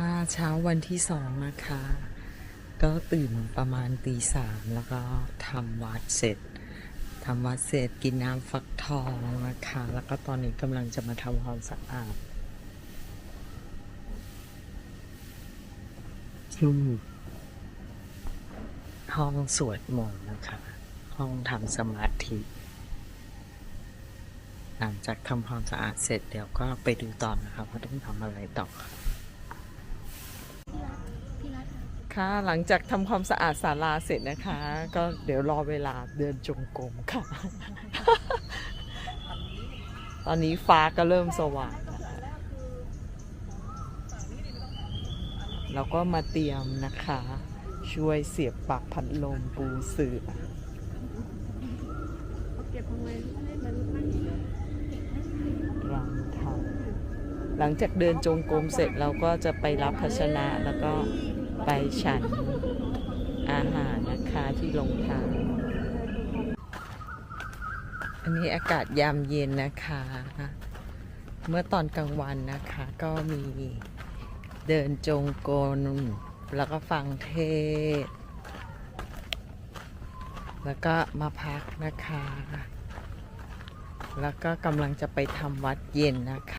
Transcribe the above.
ค่ะเช้าวันที่สองนะคะ ก็ตื่นประมาณตีสามแล้วก็ทำวัดเสร็จทำวัดเสร็จกินน้ำฟักทองนะคะ แล้วก็ตอนนี้กำลังจะมาทำความสะอาดที่ห้องสวดมนต์นะคะ ห้องทำสมาธิ หลังจากทำความสะอาดเสร็จเดี๋ยวก็ไปดูต่อนะครับว่าต้องทำอะไรต่อ ค่ะ หลังจากทำความสะอาดศาลาเสร็จนะคะ ก็เดี๋ยวรอเวลาเดินจงกรมค่ะ ตอนนี้ฟ้าก็เริ่มสว่างแล้วเราก็มาเตรียมนะคะ ช่วยเสียบปักพัดลมปูเสือเก็บเอาไว้ให้มันไม่รำทำหลังจากเดินจงกรมเสร็จเราก็จะไปรับภาชนะแล้วก็ ไปฉันอาหารนะคะที่ลงทานอันนี้อากาศยามเย็นนะคะ เมื่อตอนกลางวันนะคะ ก็มีเดินจงกรมแล้วก็ฟังเทศ แล้วก็มาพักนะคะ แล้วก็กำลังจะไปทำวัดเย็นนะคะ